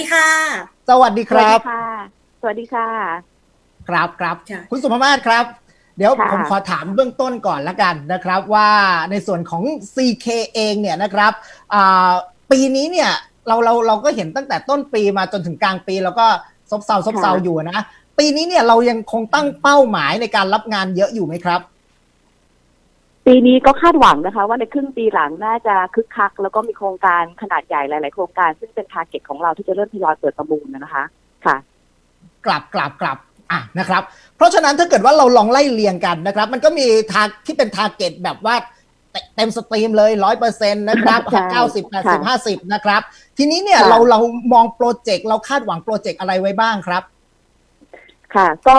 ดีค่ะ สวัสดีครับ สวัสดีค่ะ สวัสดีค่ะ ครับครับค่ะ คุณสุภมาศครับ เดี๋ยวค่ะ ผมขอถามเบื้องต้นก่อนละกันนะครับ ว่าในส่วนของ CK เองเนี่ยนะครับอ่าปีนี้เนี่ยเราเราเราก็เห็นตั้งแต่ต้นปีมาจนถึงกลางปี แล้วก็ซบเซาซบเซาอยู่นะ ปีนี้เนี่ยเรายังคงตั้งเป้าหมายในการรับงานเยอะอยู่ไหมครับ ปีนี้ก็คาดหวังนะคะ ว่าในครึ่งปีหลังน่าจะคึกคัก แล้วก็มีโครงการขนาดใหญ่หลาย ๆ โครงการ ซึ่งเป็นทาร์เก็ตของเราที่จะเริ่มทยอยเปิดประมูลนะคะ ค่ะ กลับกลับกลับอะนะครับ เพราะฉะนั้นถ้าเกิดว่าเราลองไล่เรียงกันนะครับ มันก็มีทาที่เป็นทาร์เก็ตแบบว่าเตเต็มสตรีมเลยร้อยเปอร์เซ็นต์นะครับใช่เก้าสิบแปดสิบค่ะห้าสิบนะครับ ทีนี้เนี่ยค่ะเราเรามองโปรเจกต์เราคาดหวังโปรเจกต์อะไรไว้บ้างครับ ค่ะ ก็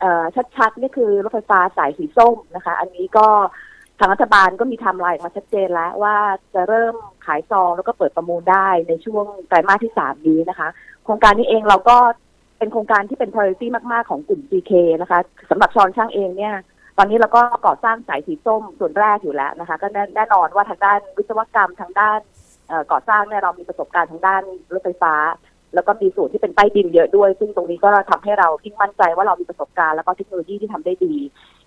เอ่อชัดๆนี่คือรถไฟฟ้าสายสีส้มนะคะ อันนี้ก็ทางรัฐบาลก็มีไทม์ไลน์ออกมาชัดเจนแล้วว่าจะเริ่มขายซองแล้วก็เปิดประมูลได้ในช่วงไตรมาสที่สามนี้นะคะ โครงการนี้เองเราก็เป็นโครงการที่เป็น priority มากๆ ของกลุ่ม GK นะคะสำหรับชอนช่างเองเนี่ย ตอนนี้เราก็ก่อสร้างสายสีส้มส่วนแรกอยู่แล้วนะคะ ก็แน่นอนว่าทางด้านวิศวกรรมทางด้านก่อสร้างเนี่ยเรามีประสบการณ์ทางด้านรถไฟฟ้า แล้วก็มีส่วนที่เป็นใต้ดินเยอะด้วย ซึ่งตรงนี้ก็ทำให้เรายิ่งมั่นใจว่าเรามีประสบการณ์แล้วก็เทคโนโลยีที่ทำได้ดี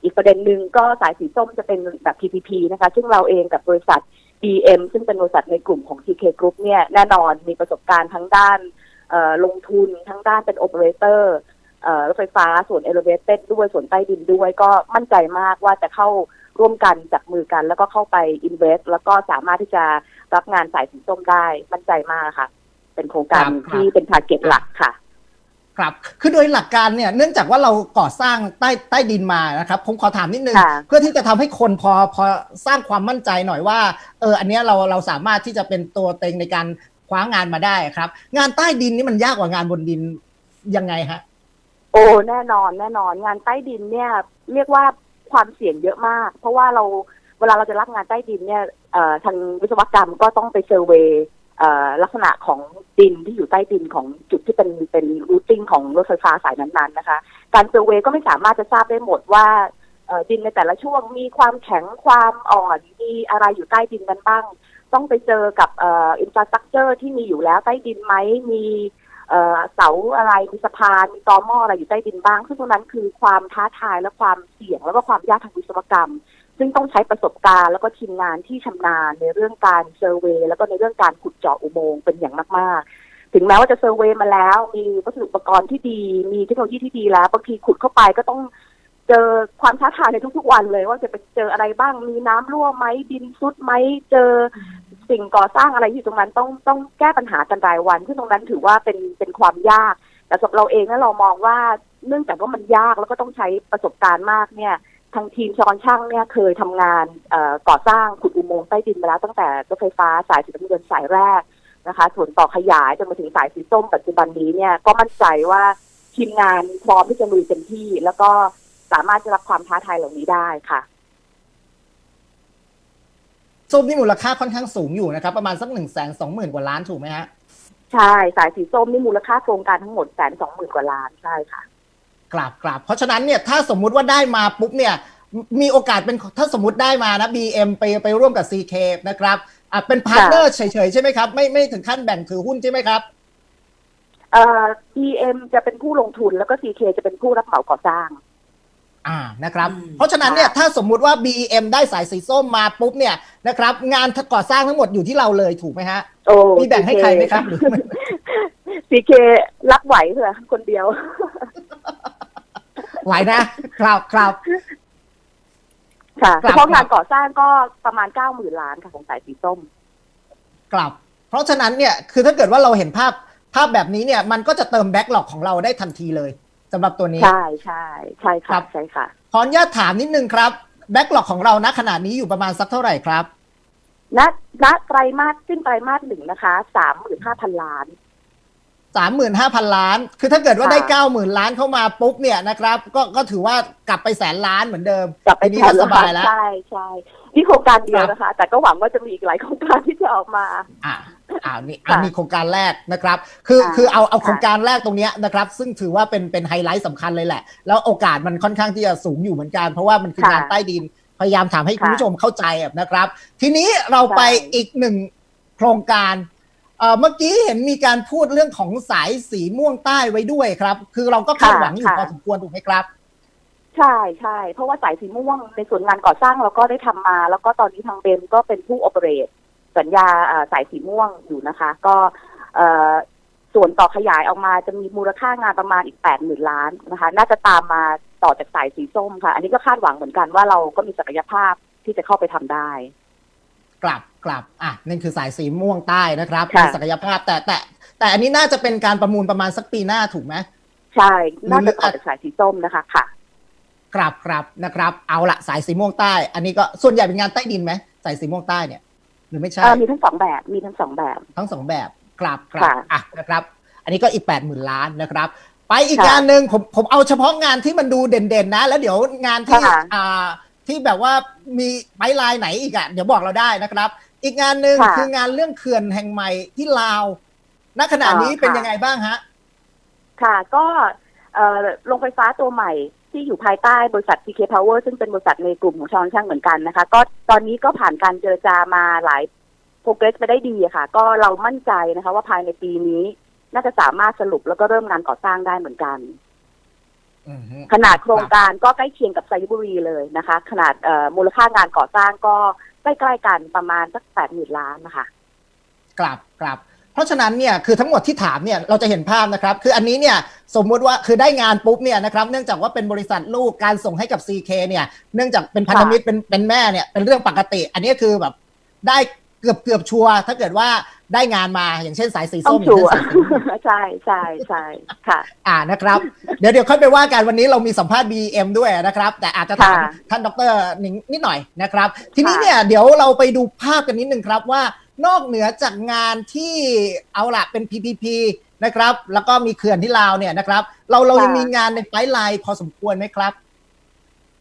อีกประเด็นหนึ่งก็สายสีส้มจะเป็นแบบ PPP นะคะ ซึ่งเราเองกับบริษัท BM ซึ่งเป็นบริษัทในกลุ่มของ TK Group เนี่ยแน่นอนมีประสบการณ์ทั้งด้านเอ่อลงทุนทั้งด้านเป็นโอเปอเรเตอร์รถไฟฟ้าส่วน elevated ด้วยส่วนใต้ดินด้วย ก็มั่นใจมากว่าจะเข้าร่วมกันจับมือกัน แล้วก็เข้าไป invest แล้วก็สามารถที่จะรับงานสายสีส้มได้มั่นใจมากค่ะ เป็นโครงการครับที่เป็น target หลักค่ะ ครับ คือโดยหลักการเนี่ย เนื่องจากว่าเราก่อสร้างใต้ใต้ดินมานะครับ ผมขอถามนิดนึง ค่ะเพื่อที่จะทำให้คนพอพอสร้างความมั่นใจหน่อยว่า เออ อันเนี้ยเราเราสามารถที่จะเป็นตัวเต็งในการคว้างานมาได้ครับ งานใต้ดินนี่มันยากกว่างานบนดินยังไงฮะ โอ้แน่นอนแน่นอนงานใต้ดินเนี่ย เรียกว่าความเสี่ยงเยอะมาก เพราะว่าเราเวลาเราจะรับงานใต้ดินเนี่ยเอ่อทางวิศวกรรมก็ต้องไปเซอร์เวย์เอ่อ ลักษณะของดินที่อยู่ใต้ดินของจุดที่เป็นเป็นรูทติ้งของรถไฟฟ้าสายนั้นๆนะคะ การเซอร์เวย์ก็ไม่สามารถจะทราบได้หมดว่าดินในแต่ละช่วงมีความแข็งความอ่อนมีอะไรอยู่ใต้ดินกันบ้าง ต้องไปเจอกับอินฟราสตรักเจอร์ที่มีอยู่แล้วใต้ดินไหมมีเอ่อเสาอะไรมีสะพานมีตอหม้ออะไรอยู่ใต้ดินบ้าง ซึ่งตรงนั้นคือความท้าทายและความเสี่ยงแล้วก็ความยากทางวิศวกรรม ซึ่งต้องใช้ประสบการณ์แล้วก็ทีมงานที่ชำนาญในเรื่องการเซอร์เวย์แล้วก็ในเรื่องการขุดเจาะอุโมงค์เป็นอย่างมาก ๆ ถึงแม้ว่าจะเซอร์เวย์มาแล้ว มีวัสดุอุปกรณ์ที่ดี มีเทคโนโลยีที่ดีแล้วบางทีขุดเข้าไปก็ต้องเจอความท้าทายในทุกๆวันเลย ว่าจะไปเจออะไรบ้างมีน้ำรั่วไหมดินซุดไหมเจอสิ่งก่อสร้างอะไรที่อยู่ตรงนั้นต้องต้องแก้ปัญหากันรายวันซึ่งตรงนั้นถือว่าเป็นเป็นความยาก แต่สำหรับเราเองนะเรามองว่าเนื่องจากว่ามันยากแล้วก็ต้องใช้ประสบการณ์มากเนี่ย ทางทีมชอนช่างเนี่ยเคยทำงานเอ่อก่อสร้างขุดอุโมงค์ใต้ดินมาแล้วตั้งแต่รถไฟฟ้าสายสีน้ำเงินสายแรกนะคะส่วนต่อขยายจนมาถึงสายสีส้มปัจจุบันนี้เนี่ยก็มั่นใจว่าทีมงานพร้อมที่จะลุยเต็มที่ แล้วก็สามารถจะรับความท้าทายเหล่านี้ได้ค่ะส้มนี่มูลค่าค่อนข้างสูงอยู่นะครับ ประมาณสักหนึ่งแสนสองหมื่นกว่าล้านถูกไหมฮะใช่ สายสีส้มนี่มูลค่าโครงการทั้งหมดแสนสองหมื่นกว่าล้านใช่ค่ะ กราบกราบเพราะฉะนั้นเนี่ยถ้าสมมุติว่าได้มาปุ๊บเนี่ยมมีโอกาสเป็นถ้าสมมติได้มานะ BM ไปไปร่วมกับ CK นะครับอะเป็นพาร์ทเนอร์เฉยๆใช่ไหมครับ ไม่ไม่ถึงขั้นแบ่งถือหุ้นใช่ไหมครับเอ่อ PM จะเป็นผู้ลงทุนแล้วก็ CK จะเป็นผู้รับเหมาก่อสร้าง อ่านะครับอืมเพราะฉะนั้นเนี่ยถ้าสมมุติว่า BM ได้สายสีส้มมาปุ๊บเนี่ยนะครับ งานก่อสร้างทั้งหมดอยู่ที่เราเลยถูกไหมฮะโอ้มีแบ่งให้ใครไหมครับหรือ CK รับไหวเถอะคนเดียว ไหวนะครับครับค่ะครับเฉพาะงานก่อสร้างก็ประมาณเก้าหมื่นล้านค่ะของสายสีส้มกลับ เพราะฉะนั้นเนี่ยคือถ้าเกิดว่าเราเห็นภาพภาพแบบนี้เนี่ย มันก็จะเติมแบ็กหลอกของเราได้ทันทีเลยสำหรับตัวนี้ ใช่ใช่ใช่ครัค่ะบใช่ค่ะขออนุญาตถามนิดนึงครับแบ็กหลอกของเราณขณะนี้อยู่ประมาณสักเท่าไหร่ครับณณไตรมาสสิ้นไตรมาสหนึ่งนะคะสามหมื่นห้าพันล้าน สามหมื่นห้าพันล้าน คือถ้าเกิดว่าค่ะได้เก้าหมื่นล้านเข้ามาปุ๊บเนี่ยนะครับ ก็ก็ถือว่ากลับไปแสนล้านเหมือนเดิมกลับไปทีนี้ก็สบายแล้ว ใช่ใช่นี่โครงการเดียวครับนะคะ แต่ก็หวังว่าจะมีอีกหลายโครงการที่จะออกมา อ่าอ่านี่ค่ะอ่ามีโครงการแรกนะครับ คือค่ะคือเอาเอาค่ะโครงการแรกตรงเนี้ยนะครับ ซึ่งถือว่าเป็นเป็นไฮไลท์สำคัญเลยแหละ แล้วโอกาสมันค่อนข้างที่จะสูงอยู่เหมือนกัน เพราะว่ามันคือค่ะงานใต้ดิน พยายามถามให้คุณค่ะผู้ชมเข้าใจนะครับ ทีนี้เราไปใช่อีกหนึ่งโครงการ เอ่อเมื่อกี้เห็นมีการพูดเรื่องของสายสีม่วงใต้ไว้ด้วยครับ คือเราก็คาดหวังอยู่ค่ะพอสมควรถูกไหมครับ ใช่ใช่เพราะว่าสายสีม่วงในส่วนงานก่อสร้างเราก็ได้ทำมา แล้วก็ตอนนี้ทางเบมก็เป็นผู้โอเปเรตสัญญาเอ่อสายสีม่วงอยู่นะคะ ก็เอ่อส่วนต่อขยายออกมาจะมีมูลค่างานประมาณอีกแปดหมื่นล้านนะคะ น่าจะตามมาต่อจากสายสีส้มค่ะ อันนี้ก็คาดหวังเหมือนกันว่าเราก็มีศักยภาพที่จะเข้าไปทำได้ กลับกลับอะนั่นคือสายสีม่วงใต้นะครับค่ะมีศักยภาพแต่แต่แต่อันนี้น่าจะเป็นการประมูลประมาณสักปีหน้าถูกไหมใช่ น่าจะต่อจากสายสีส้มนะคะค่ะกลับกลับนะครับ เอาละสายสีม่วงใต้ อันนี้ก็ส่วนใหญ่เป็นงานใต้ดินไหมสายสีม่วงใต้เนี่ย หรือไม่ใช่เอ่อมีทั้งสองแบบมีทั้งสองแบบ ทั้งสองแบบกลับกลับค่ะอะนะครับ อันนี้ก็อีกแปดหมื่นล้านนะครับไปอีกค่ะงานหนึ่งผมผมเอาเฉพาะงานที่มันดูเด่นๆนะ แล้วเดี๋ยวงานที่ค่ะอ่า ที่แบบว่ามีไม้ลายไหนอีกอะเดี๋ยวบอกเราได้นะครับ อีกงานหนึ่งค่ะคืองานเรื่องเขื่อนแห่งใหม่ที่ลาวณขณะนี้อ่าเป็นค่ะยังไงบ้างฮะ ค่ะก็เอ่อโรงไฟฟ้าตัวใหม่ที่อยู่ภายใต้บริษัท PK Power ซึ่งเป็นบริษัทในกลุ่มของชอนช่างเหมือนกันนะคะ ก็ตอนนี้ก็ผ่านการเจรจามาหลายโปรเกรสไปได้ดีอะค่ะ ก็เรามั่นใจนะคะ ว่าภายในปีนี้น่าจะสามารถสรุปแล้วก็เริ่มงานก่อสร้างได้เหมือนกันอือฮึ ขนาดโครงการก็ใกล้เคียงกับไซบุรีเลยนะคะ ขนาดเอ่อมูลค่างานก่อสร้างก็ใกล้ๆกันประมาณสักแปดหมื่นล้านนะคะกลับกลับเพราะฉะนั้นเนี่ยคือทั้งหมดที่ถามเนี่ยเราจะเห็นภาพนะครับ คืออันนี้เนี่ยสมมุติว่าคือได้งานปุ๊บเนี่ยนะครับเนื่องจากว่าเป็นบริษัทลูกการส่งให้กับ CK เนี่ยเนื่องจากเป็นพันธมิตรเป็นเป็นแม่เนี่ยเป็นเรื่องปกติ อันนี้คือแบบได้เกือบเกือบชัวร์ถ้าเกิดว่าได้งานมาอย่างเช่นสายสีต้อส้งมชัวร์อย่างเช่นสายสีม่วงใช่ใช่ใช่ค่ะ อ่านะครับ เดี๋ยวเดี๋ยวค่อยไปว่ากันวันนี้เรามีสัมภาษณ์ BM ด้วยนะครับ แต่อาจจะถามค่ะท่านดรหนิงนิดหน่อยนะครับ ทีนี้ค่ะเนี่ยเดี๋ยวเราไปดูภาพกันนิดนึงครับว่านอกเหนือจากงานที่เอาละเป็น PPP นะครับ แล้วก็มีเขื่อนที่ลาวเนี่ยนะครับ เราเรายังมีงานในไฟล์ไลน์พอสมควรไหมครับ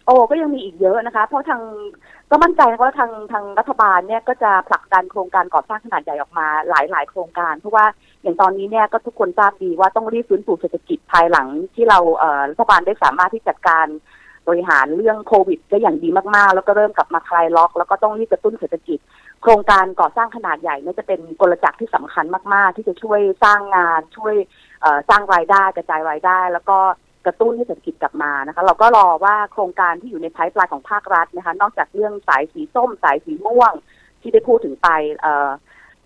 โอ้ก็ยังมีอีกเยอะนะคะ เพราะทาง ก็มั่นใจว่าทางทางรัฐบาลเนี่ยก็จะผลักดันโครงการก่อสร้างขนาดใหญ่ออกมาหลายหลายโครงการ เพราะว่าอย่างตอนนี้เนี่ยก็ทุกคนทราบดีว่าต้องรีบฟื้นฟูเศรษฐกิจภายหลังที่เราเรัฐบาลได้สามารถที่จัดการบริหารเรื่องโควิดได้อย่างดีมากๆ แล้วก็เริ่มกลับมาคลายล็อก แล้วก็ต้องรีบกระตุ้นเศรษฐกิจ โครงการก่อสร้างขนาดใหญ่นี่จะเป็นกลจักรที่สำคัญมาก ๆ ที่จะช่วยสร้างงานช่วยสร้างรายได้กระจายรายได้ แล้วก็ กระตุ้นให้เศรษฐกิจกลับมานะคะ เราก็รอว่าโครงการที่อยู่ในไพป์ไลน์ของภาครัฐนะคะ นอกจากเรื่องสายสีส้ม สายสีม่วงที่ได้พูดถึงไปเอ่อ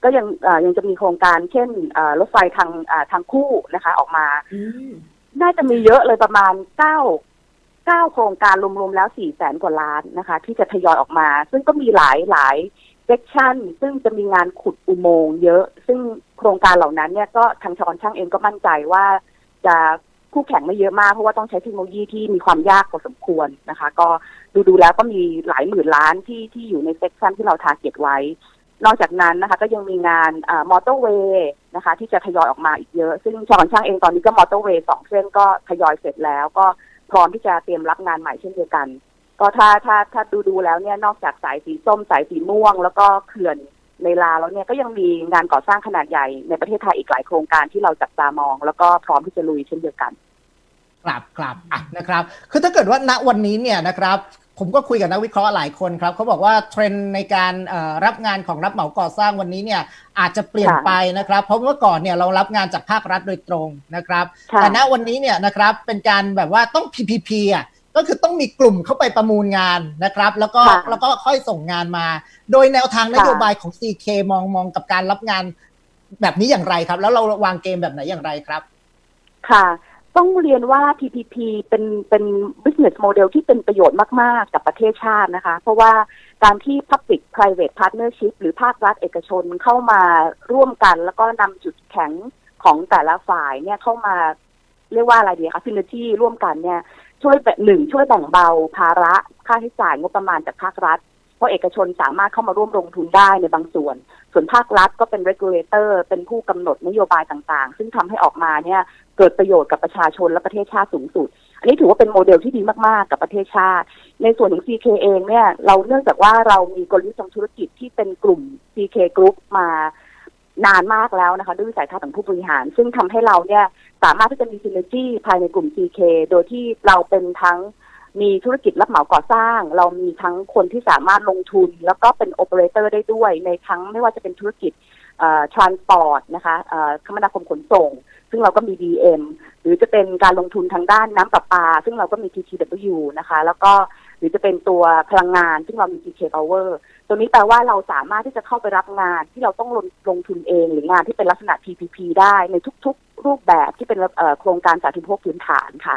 ก็ยังเอ่อยังจะมีโครงการเช่นเอ่อรถไฟทางอ่าทางคู่นะคะ ออกมา น่าจะมีเยอะเลยประมาณเก้าเก้าโครงการรวมๆแล้วสี่แสนกว่าล้านนะคะ ที่จะทยอยออกมา ซึ่งก็มีหลายหลายเซกชันซึ่งจะมีงานขุดอุโมงค์เยอะ ซึ่งโครงการเหล่านั้นเนี่ยก็ทางชอนช่างเองก็มั่นใจว่าจะ คู่แข่งไม่เยอะมากเพราะว่าต้องใช้เทคโนโลยีที่มีความยากพอสมควรนะคะ ก็ดูดูแล้วก็มีหลายหมื่นล้านที่ที่อยู่ในเซกชันที่เราทาร์เก็ตไว้ นอกจากนั้นนะคะ ก็ยังมีงานมอเตอร์เวย์นะคะ ที่จะทยอยออกมาอีกเยอะ ซึ่งชาวช่างเองตอนนี้ก็มอเตอร์เวย์สองเส้นก็ทยอยเสร็จแล้ว ก็พร้อมที่จะเตรียมรับงานใหม่เช่นเดียวกัน ก็ถ้าถ้าถ้าดูดูแล้วเนี่ยนอกจากสายสีส้มสายสีม่วง แล้วก็เขื่อนในลาแล้วเนี่ยก็ยังมีงานก่อสร้างขนาดใหญ่ในประเทศไทยอีกหลายโครงการที่เราจับตามอง แล้วก็พร้อมที่จะลุยเช่นเดียวกัน กลับกลับอะนะครับ คือถ้าเกิดว่าณวันนี้เนี่ยนะครับผมก็คุยกับนักวิเคราะห์หลายคนครับเขาบอกว่าเทรนด์ในการเอ่อรับงานของรับเหมาก่อสร้างวันนี้เนี่ยอาจจะเปลี่ยนค่ะไปนะครับ เพราะเมื่อก่อนเนี่ยเรารับงานจากภาครัฐโดยตรงนะครับค่ะแต่ณวันนี้เนี่ยนะครับเป็นการแบบว่าต้อง PPP อะก็คือต้องมีกลุ่มเข้าไปประมูลงานนะครับ แล้วก็ค่ะแล้วก็ค่อยส่งงานมา โดยแนวทางนค่ะโยบายของ CK มองมองกับการรับงานแบบนี้อย่างไรครับ แล้วเราวางเกมแบบไหนอย่างไรครับ ค่ะ ต้องเรียนว่า TPP เป็นเป็น business model ที่เป็นประโยชน์มาก ๆ กับประเทศชาตินะคะ เพราะว่าการที่ public private partnership หรือภาครัฐเอกชนเข้ามาร่วมกัน แล้วก็นำจุดแข็งของแต่ละฝ่ายเนี่ยเข้ามาเรียกว่าอะไรดีคะซินเนจีร่วมกันเนี่ยช่วยแบบหนึ่งช่วยแบ่งเบาภาระค่าใช้จ่ายงบประมาณจากภาครัฐ เพราะเอกชนสามารถเข้ามาร่วมลงทุนได้ในบางส่วน ส่วนภาครัฐก็เป็น regulator เป็นผู้กำหนดนโยบายต่างๆ ซึ่งทำให้ออกมาเนี่ยเกิดประโยชน์กับประชาชนและประเทศชาติสูงสุด อันนี้ถือว่าเป็นโมเดลที่ดีมากๆ กับประเทศชาติ ในส่วนของ CK เองเนี่ยเราเนื่องจากว่าเรามีกลยุทธ์ทางธุรกิจที่เป็นกลุ่ม CK Group มานานมากแล้วนะคะด้วยสัยทัศน์ของผู้บริหาร ซึ่งทำให้เราเนี่ยสามารถที่จะมีซินเนจีภายในกลุ่ม CK โดยที่เราเป็นทั้ง มีธุรกิจรับเหมาก่อสร้าง เรามีทั้งคนที่สามารถลงทุน แล้วก็เป็นโอเปอเรเตอร์ได้ด้วย ในทั้งไม่ว่าจะเป็นธุรกิจเอ่อ transport นะคะเอ่อคมนาคมขนส่ง ซึ่งเราก็มี DM หรือจะเป็นการลงทุนทางด้านน้ำประปา ซึ่งเราก็มี TTW นะคะ แล้วก็หรือจะเป็นตัวพลังงาน ซึ่งเรามี TK Power ตัวนี้แปลว่าเราสามารถที่จะเข้าไปรับงานที่เราต้องลงลงทุนเองหรืองานที่เป็นลักษณะ PPP ได้ในทุกๆ รูปแบบที่เป็นโครงการสาธารณูปโภคพื้นฐานค่ะ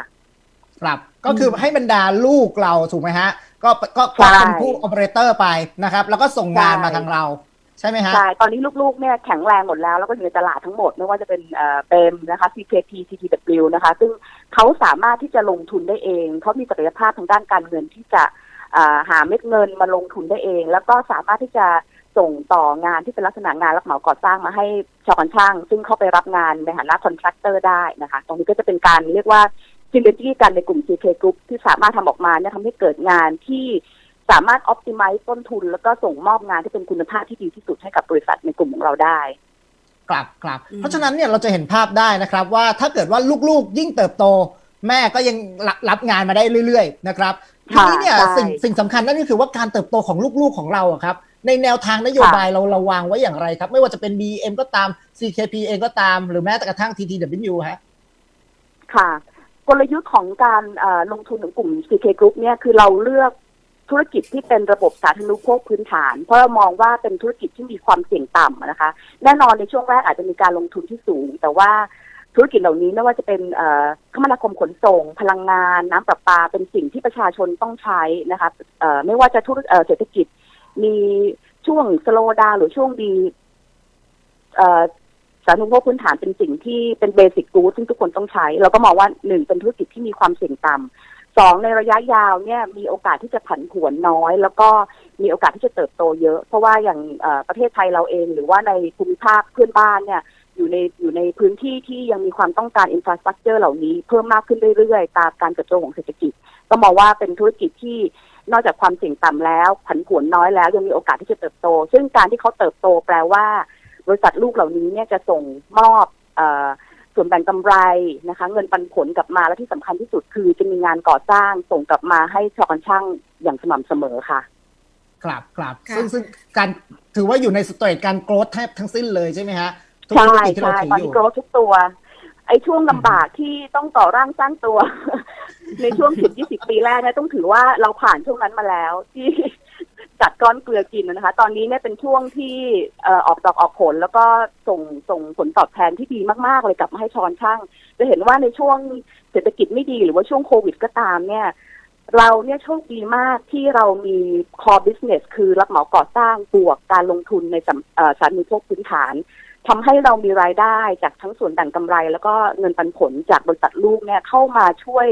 ครับก็คือให้บรรดาลูกเราถูกไหมฮะ ก็ก็ก็ใช่เป็นผู้โอเปอเรเตอร์ไปนะครับ แล้วก็ส่งงานใช่มาทางเราใช่ไหมฮะใช่ตอนนี้ลูกๆเนี่ยแข็งแรงหมดแล้ว แล้วก็อยู่ในตลาดทั้งหมดไม่ว่าจะเป็นเอ่อเปมนะคะ CKT CTW นะคะ ซึ่งเขาสามารถที่จะลงทุนได้เองเขามีศักยภาพทางด้านการเงินที่จะอ่าหาเม็ดเงินมาลงทุนได้เอง แล้วก็สามารถที่จะส่งต่องานที่เป็นลักษณะงานรับเหมาก่อสร้างมาให้ชาวกันช่าง ซึ่งเข้าไปรับงานในฐานะคอนแทคเตอร์ได้นะคะ ตรงนี้ก็จะเป็นการเรียกว่า ซินเ e จี้กันในกลุ่ม CK Group ที่สามารถทำออกมาเนี่ยทำให้เกิดงานที่สามารถ optimize ต้นทุน แล้วก็ส่งมอบงานที่เป็นคุณภาพที่ดีที่สุดให้กับบริษัทในกลุ่มของเราได้ครับครับอืมเพราะฉะนั้นเนี่ยเราจะเห็นภาพได้นะครับว่าถ้าเกิดว่าลูกๆ ยิ่งเติบโต แม่ก็ยังรับรับงานมาได้เรื่อยๆนะครับทีค่ะนี้เนี่ยใช่สิ่งสิ่งสำคัญนั่นก็คือว่าการเติบโตของลูกๆของเราอะครับในแนวทางนโยบายเราเราวางไว้อย่างไรครับ ไม่ว่าจะเป็น BM ก็ตาม CKP เองก็ตาม หรือแม้แต่กระทั่ง TTW ฮะค่ะ กลยุทธ์ของการลงทุนของกลุ่ม CK Group เนี่ยคือเราเลือกธุรกิจที่เป็นระบบสาธารณูปโภคพื้นฐาน เพราะเรามองว่าเป็นธุรกิจที่มีความเสี่ยงต่ำนะคะ แน่นอนในช่วงแรกอาจจะมีการลงทุนที่สูง แต่ว่าธุรกิจเหล่านี้ไม่ว่าจะเป็นคมนาคมขนส่ง พลังงาน น้ำประปา เป็นสิ่งที่ประชาชนต้องใช้นะคะไม่ว่าจะธุรเอ่อเศรษฐกิจมีช่วงสโลดาหรือช่วงดี สาธารณูปโภคพื้นฐานเป็นสิ่งที่เป็นเบสิ c กู d ซึ่งทุกคนต้องใช้ เราก็มองว่าหนึ่งเป็นธุรกิจที่มีความเสี่ยงต่ำสองในระยะยาวเนี่ยมีโอกาสที่จะผันผวนน้อย แล้วก็มีโอกาสที่จะเติบโตเยอะ เพราะว่าอย่างประเทศไทยเราเอง หรือว่าในภูมิภาคเพื่อนบ้านเนี่ยอยู่ในอยู่ในพื้นที่ที่ยังมีความต้องการอินฟราสตรักเจอร์เหล่านี้เพิ่มมากขึ้นเรื่อยๆ ตามการเติบโตของเศรษฐกิจ ก็มองว่าเป็นธุรกิจที่นอกจากความเสี่ยงต่ำแล้ว ผันผวนน้อยแล้วยังมีโอกาสที่จะเติบโต ซึ่งการที่เขาเติบโตแปลว่า บริษัทลูกเหล่านี้เนี่ยจะส่งมอบเออส่วนแบ่งกำไรนะคะ เงินปันผลกลับมาและที่สำคัญที่สุดคือจะมีงานก่อสร้างส่งกลับมาให้ชาวกันช่างอย่างสม่ำเสมอค่ะครับครับค่ะซึ่งซึ่งการถือว่าอยู่ในสเตรทการโกรธแทบทั้งสิ้นเลยใช่ไหมฮะทุกใช่ธุรกิจที่เราใช่ถือตอนอยู่นี้โกรธทุกตัว ไอ้ช่วงลำบากที่ต้องต่อร่างสร้างตัว ในช่วงสิบยี่สิบปีแรกเนี่ยต้องถือว่าเราผ่านช่วงนั้นมาแล้ว ที่ จัดก้อนเกลือกินนะคะ ตอนนี้เนี่ยเป็นช่วงที่ออกดอกออกผล แล้วก็ส่งส่งผลตอบแทนที่ดีมากๆ เลยกลับมาให้ชอนช่าง จะเห็นว่าในช่วงเศรษฐกิจไม่ดีหรือว่าช่วงโควิดก็ตามเนี่ยเราเนี่ยโชคดีมากที่เรามี core business คือรับเหมาก่อสร้างบวกการลงทุนในสารณูปโภคพื้นฐานทำให้เรามีรายได้จากทั้งส่วนแบ่งกำไร แล้วก็เงินปันผลจากบริษัทลูกเนี่ยเข้ามาช่วย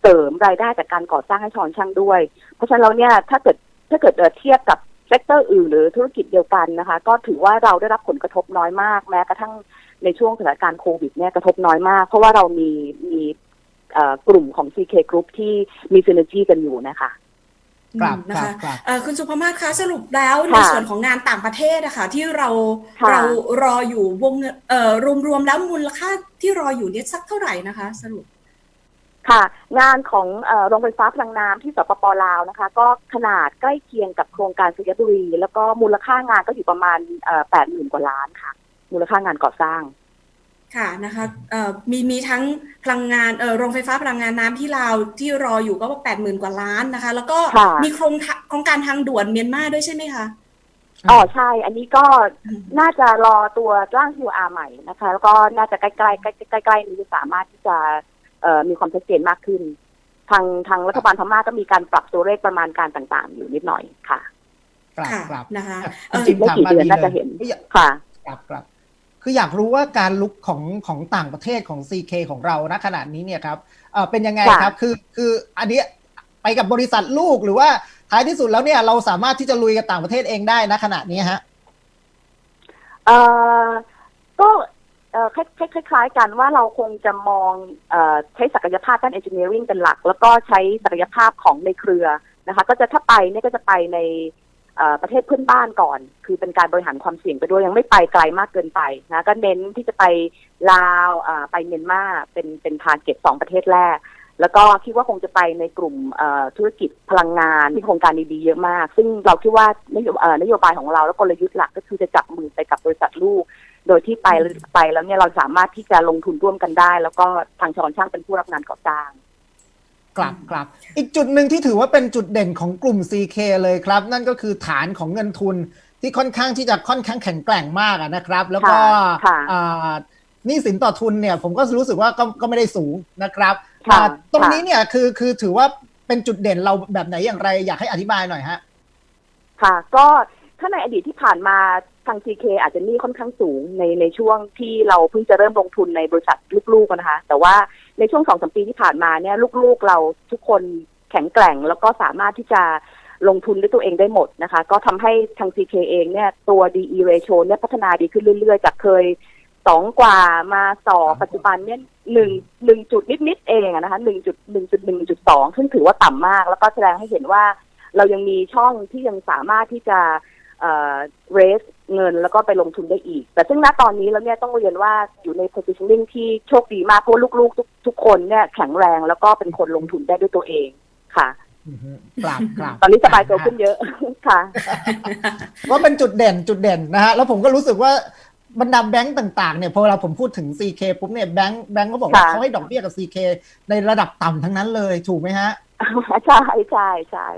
เสริมรายได้จากการก่อสร้างให้ชอนช่างด้วย เพราะฉะนั้นเราเนี่ยถ้าเกิด ถ้าเกิดเอ่อเทียบกับเซกเตอร์อื่นหรือธุรกิจเดียวกันนะคะ ก็ถือว่าเราได้รับผลกระทบน้อยมาก แม้กระทั่งในช่วงสถานการณ์โควิดเนี่ยกระทบน้อยมาก เพราะว่าเรามีมีเอ่อกลุ่มของ CK Group ที่มี synergy กันอยู่นะคะครับอืมนะครัคะบครับเอ่อคุณสุภมาศคะสรุปแล้วในค่ะส่วนของงานต่างประเทศอะค่ะที่เราค่ะเรารออยู่วงเงินเอ่อรวมๆแล้วมูลค่าที่รออยู่เนี่ยสักเท่าไหร่นะคะ สรุป ค่ะ งานของเอ่อโรงไฟฟ้าพลังน้ำที่สปปลาวนะคะ ก็ขนาดใกล้เคียงกับโครงการสุริยบุรี แล้วก็มูลค่างานก็อยู่ประมาณแปดหมื่นกว่าล้านค่ะ มูลค่างานก่อสร้าง ค่ะนะคะเอ่อมีมีทั้งพลังงานเอ่อโรงไฟฟ้าพลังงานน้ำที่ลาวที่รออยู่ก็แปดหมื่นกว่าล้านนะคะ แล้วก็ค่ะมีโครงทะโครงการทางด่วนเมียนมาด้วยใช่ไหมคะอ๋อใช่ อันนี้ก็อืมน่าจะรอตัวร่าง QR ใหม่นะคะ แล้วก็น่าจะใกล้ๆใกล้ใกล้ใกล้ๆนี้จะสามารถที่จะเอ่อ มีความชัดเจนมากขึ้น ทางทางรัฐบาลพม่าก็มีการปรับตัวเลขประมาณการต่าง ๆ อยู่นิดหน่อยค่ะครับค่ะครับนะคะอะเอ่อจริงๆไม่ถามกี่มาเดือนดีน่าเลจะยเห็นไม่อยากค่ะครับครับคืออยากรู้ว่าการลุกของของต่างประเทศของ CK ของเราณขณะนี้เนี่ยครับเอ่อเป็นยังไงค่ะครับคือคืออันเนี้ยไปกับบริษัทลูกหรือว่าท้ายที่สุดแล้วเนี่ยเราสามารถที่จะลุยกับต่างประเทศเองได้ณขณะนี้ฮะเอ่อก็ เอ่อคล้ายคล้ายคล้ายๆกันว่าเราคงจะมองเออใช้ศักยภาพด้าน engineering เป็นหลัก แล้วก็ใช้ศักยภาพของในเครือนะคะ ก็จะถ้าไปเนี่ยก็จะไปในเอ่อประเทศเพื่อนบ้านก่อน คือเป็นการบริหารความเสี่ยงไปด้วยยังไม่ไปไกลมากเกินไปนะก็เน้นที่จะไปลาวอ่าไปเมียนมาเป็นเป็นทาร์เก็ตสองประเทศแรก แล้วก็คิดว่าคงจะไปในกลุ่มเอ่อธุรกิจพลังงานที่โครงการดีๆเยอะมาก ซึ่งเราคิดว่านโยเอ่อนโยบายของเราและกลยุทธ์หลักก็คือจะจับมือไปกับบริษัทลูก โดยที่ไปไปแล้วเนี่ยเราสามารถที่จะลงทุนร่วมกันได้ แล้วก็ทางชอนช่างเป็นผู้รับงานก่อสร้างกลับกลับ อีกจุดหนึ่งที่ถือว่าเป็นจุดเด่นของกลุ่ม CK เลยครับ นั่นก็คือฐานของเงินทุนที่ค่อนข้างที่จะค่อนข้างแข็งแกร่งมากอะนะครับ แล้วก็ค่ะอ่าหนี่สินต่อทุนเนี่ย ผมก็รู้สึกว่าก็ก็ไม่ได้สูงนะครับค่ะอ่าตรงค่ะนี้เนี่ยคือคือถือว่าเป็นจุดเด่นเราแบบไหนอย่างไร อยากให้อธิบายหน่อยฮะ ค่ะ ก็ถ้าในอดีตที่ผ่านมา ทาง CK อาจจะหนี้ค่อนข้างสูงในในช่วงที่เราเพิ่งจะเริ่มลงทุนในบริษัทลูกๆนะคะ แต่ว่าในช่วงสองสมปีที่ผ่านมาเนี่ยลูกๆเราทุกคนแข็งแกร่งแล้วก็สามารถที่จะลงทุนด้วยตัวเองได้หมดนะคะ ก็ทำให้ทาง CK เองเนี่ยตัว DE ratio เนี่ยพัฒนาดีขึ้นเรื่อยๆ จากเคยสองกว่ามาสองปัจจุบันเนี่ยหนึ่งหนึ่งจุดนิดๆเองอะนะคะหนึ่งจุดหนึ่งจุดหนึ่งจุดสองซึ่งถือว่าต่ำมาก แล้วก็แสดงให้เห็นว่าเรายังมีช่องที่ยังสามารถที่จะเอ่อ raise เงินแล้วก็ไปลงทุนได้อีก แต่ซึ่งณตอนนี้แล้วเนี่ยต้องเรียนว่าอยู่ใน positioning ที่โชคดีมากเพราะว่าลูกๆ ทุกทุกคนเนี่ยแข็งแรงแล้วก็เป็นคนลงทุนได้ด้วยตัวเองค่ะอือฮึกลับกลับตอนนี้สบายตัวขึ้นเยอะค่ะว่าเป็นจุดเด่นจุดเด่นนะฮะแล้วผมก็รู้สึกว่าบรรดาแบงก์ต่างๆเนี่ยพอเวลาผมพูดถึง CK ปุ๊บเนี่ยแบงก์แบงก์ก็บอกว่าค่ะเขาให้ดอกเบี้ยกับ CK ในระดับต่ำทั้งนั้นเลยถูกไหมฮะใช่ใช่ใช่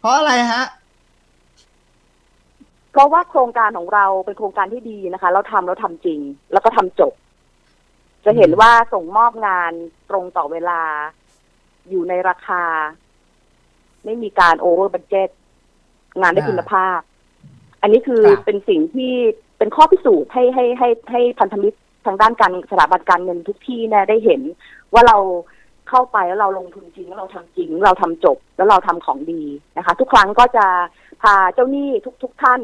เพราะอะไรฮะ เพราะว่าโครงการของเราเป็นโครงการที่ดีนะคะ เราทำเราทำจริง แล้วก็ทำจบ จะเห็นว่าส่งมอบงานตรงต่อเวลา อยู่ในราคา ไม่มีการโอเวอร์บั d เจ t งานได้อ่าคุณภาพ อันนี้คือครับเป็นสิ่งที่เป็นข้อพิสูจน์ให้ให้ให้ให้พันธมิตรทางด้านการสถาบันการเงินทุกที่เนี่ยได้เห็นว่าเรา เข้าไปแล้วเราลงทุนจริงแล้วเราทำจริงเราทำจบแล้วเราทำของดีนะคะ ทุกครั้งก็จะพาเจ้าหนี้ทุกทกท่าน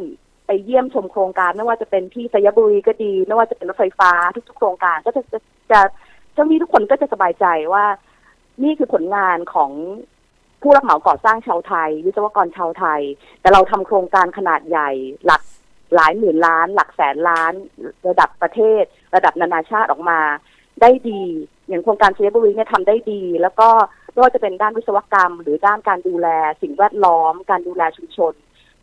ไปเยี่ยมชมโครงการไม่ว่าจะเป็นที่สยบุรีก็ดี ไม่ว่าจะเป็นรถไฟฟ้าทุกๆโครงการก็จะจะจะเจ้าหนี้ทุกคนก็จะสบายใจว่า นี่คือผลงานของผู้รับเหมาก่อสร้างชาวไทย วิศวกรชาวไทย แต่เราทำโครงการขนาดใหญ่หลักหลายหมื่นล้าน หลักแสนล้าน ระดับประเทศ ระดับนานาชาติออกมา ได้ดี อย่างโครงการเซบุรีเนี่ยทำได้ดี แล้วก็ไม่ว่าจะเป็นด้านวิศวกรรม หรือด้านการดูแลสิ่งแวดล้อม การดูแลชุมชน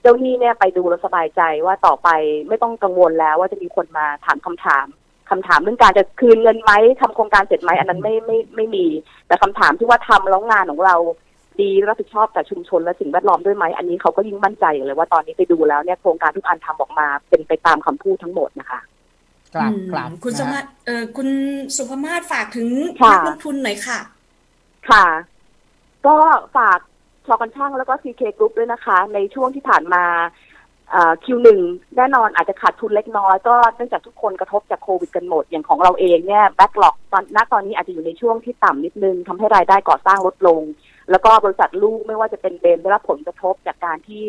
เจ้าหนี้เนี่ยไปดูแล้วสบายใจว่าต่อไปไม่ต้องกังวลแล้วว่าจะมีคนมาถามคำถามคำถามเรื่องการจะคืนเงินไหมทำโครงการเสร็จไหมอันนั้นไม่ไม่ไม่มี แต่คำถามที่ว่าทำแล้วงานของเราดีรับผิดชอบกับชุมชนและสิ่งแวดล้อมด้วยไหมอันนี้เขาก็ยิ่งมั่นใจเลยว่าตอนนี้ไปดูแล้วเนี่ยโครงการทุกอันทำออกมาเป็นไปตามคำพูดทั้งหมดนะคะ กลับอืมกลับคุณสนะมาฮะร์ทเออคุณสุภมาศฝากถึงค่ะนักลงทุนหน่อยค่ะ ค่ะ ก็ฝากชอกันช่างแล้วก็ CK Group ด้วยนะคะ ในช่วงที่ผ่านมาคิวหนึ่งแน่นอนอาจจะขาดทุนเล็กน้อยก็เนื่องจากทุกคนกระทบจากโควิดกันหมด อย่างของเราเองเนี่ยแบ็กหลอกตอนณตอนนี้อาจจะอยู่ในช่วงที่ต่ำนิดนึงทำให้รายได้ก่อสร้างลดลง แล้วก็บริษัทลูกไม่ว่าจะเป็นเบมได้รับผลกระทบจากการที่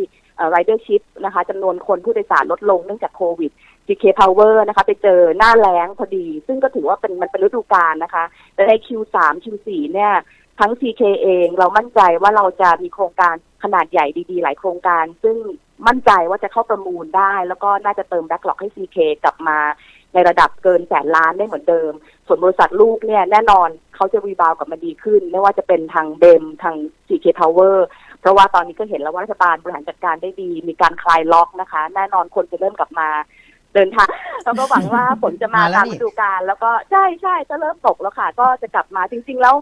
รายเดอร์ชิพนะคะจำนวนคนผู้โดยสารลดลงเนื่องจากโควิด GK Power นะคะไปเจอหน้าแล้งพอดี ซึ่งก็ถือว่าเป็นมันเป็นฤดูกาลนะคะ แต่ใน Q3 Q4 เนี่ยทั้ง CK เองเรามั่นใจว่าเราจะมีโครงการขนาดใหญ่ดีๆ หลายโครงการ ซึ่งมั่นใจว่าจะเข้าประมูลได้ แล้วก็น่าจะเติมแบ็กหลอกให้ CK กลับมาในระดับเกินแสนล้านได้เหมือนเดิม ส่วนบริษัทลูกเนี่ยแน่นอนเขาจะรีบาวกลับมาดีขึ้น ไม่ว่าจะเป็นทางเบมทาง CK Power เพราะว่าตอนนี้ก็เห็นแล้วว่ารัฐบาลบริหารจัดการได้ดี มีการคลายล็อกนะคะ แน่นอนคนจะเริ่มกลับมา เดินทางแล้วก็หวังว่าฝนจะมามาแล้วตามนี่ ฤดูกาลแล้วก็ใช่ใช่จะเริ่มตกแล้วค่ะ ก็จะกลับมาจริง ๆ แล้ว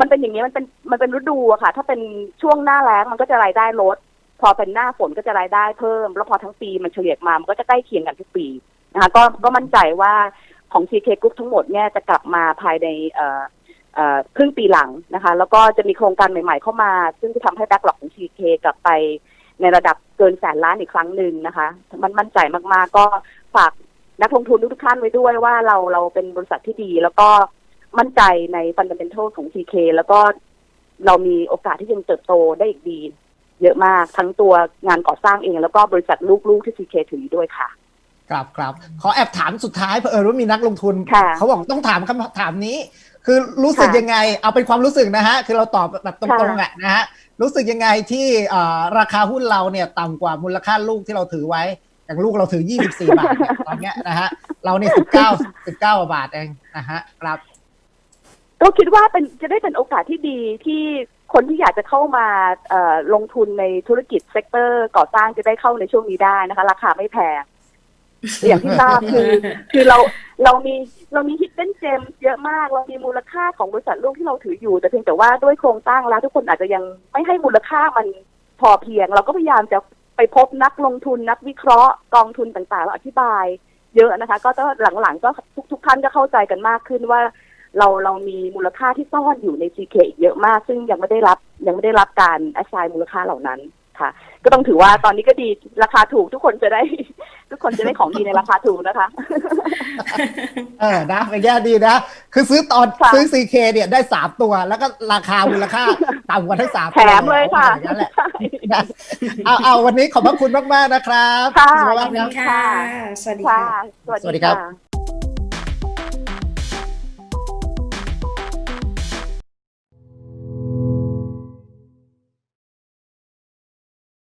มันเป็นอย่างนี้มันเป็นมันเป็นฤดูอะค่ะ ถ้าเป็นช่วงหน้าแล้งมันก็จะรายได้ลด พอเป็นหน้าฝนก็จะรายได้เพิ่ม แล้วพอทั้งปีมันเฉลี่ยมามันก็จะใกล้เคียงกันทุกปีนะคะก็ก็มั่นใจว่าของ CK Group ทั้งหมดเนี่ยจะกลับมาภายในเอ่อเอ่อครึ่งปีหลังนะคะ แล้วก็จะมีโครงการใหม่ๆเข้ามา ซึ่งจะทำให้แบ็กหลอกของ CK กลับไปในระดับเกินแสนล้านอีกครั้งหนึ่งนะคะ มันมั่นใจมากๆ ก็ ฝากนักลงทุนทุกท่านไว้ด้วยว่าเราเราเป็นบริษัทที่ดี แล้วก็มั่นใจในฟันเดเมนทัลของ CK แล้วก็เรามีโอกาสที่จะเติบโตได้อีกดี เยอะมากทั้งตัวงานก่อสร้างเอง แล้วก็บริษัทลูกๆที่ CK ถืออยู่ด้วยค่ะครับครับขอแอบถามสุดท้ายเผอิญว่ามีนักลงทุนค่ะเขาบอกต้องถามคำถามนี้ คือรู้สึกค่ะยังไง เอาเป็นความรู้สึกนะฮะ คือเราตอบแบบตรงๆค่ะอะนะฮะ รู้สึกยังไงที่เอ่อราคาหุ้นเราเนี่ยต่ำกว่ามูลค่าลูกที่เราถือไว้ อย่างลูกเราถือ 24 บาทเนี่ยตอนเนี้ยนะฮะ เราเนี่ย19 19บาทเองนะฮะครับ ก็คิดว่าเป็นจะได้เป็นโอกาสที่ดีที่คนที่อยากจะเข้ามาเอ่อลงทุนในธุรกิจเซกเตอร์ก่อสร้างจะได้เข้าในช่วงนี้ได้นะคะ ราคาไม่แพง อย่างที่ทราบคือ คือเราเรามีเรามี hidden gem เยอะมาก เรามีมูลค่าของบริษัทลูกที่เราถืออยู่ แต่เพียงแต่ว่าด้วยโครงสร้างแล้วทุกคนอาจจะยังไม่ให้มูลค่ามันพอเพียง เราก็พยายามจะ ไปพบนักลงทุนนักวิเคราะห์กองทุนต่างๆแล้วอธิบายเยอะนะคะ ก็หลังๆก็ทุกทุกท่านก็เข้าใจกันมากขึ้นว่า เราเรามีมูลค่าที่ซ่อนอยู่ใน CK อีกเยอะมาก ซึ่งยังไม่ได้รับยังไม่ได้รับการ assign มูลค่าเหล่านั้น ค่ะ ก็ต้องถือว่าตอนนี้ก็ดีราคาถูกทุกคนจะได้ ทุกคนจะได้ของดีในราคาถูกนะคะ เออนะเป็นแง่ดีนะ คือซื้อตอนค่ะ ซื้อ CK เนี่ยได้สามตัว แล้วก็ราคามูลค่า ต่ำกว่าทั้งสามแถตัวมเลยค่ะ อย่างนั้นแหละนะเอาเอาวันนี้ขอบพระคุณมาก ๆ นะครับค่ะ ขอบขณอบมากคุครับณค่ะ สวัสดีค่ะ ค่ะ สวัสสวัสดีดีครับค่ะ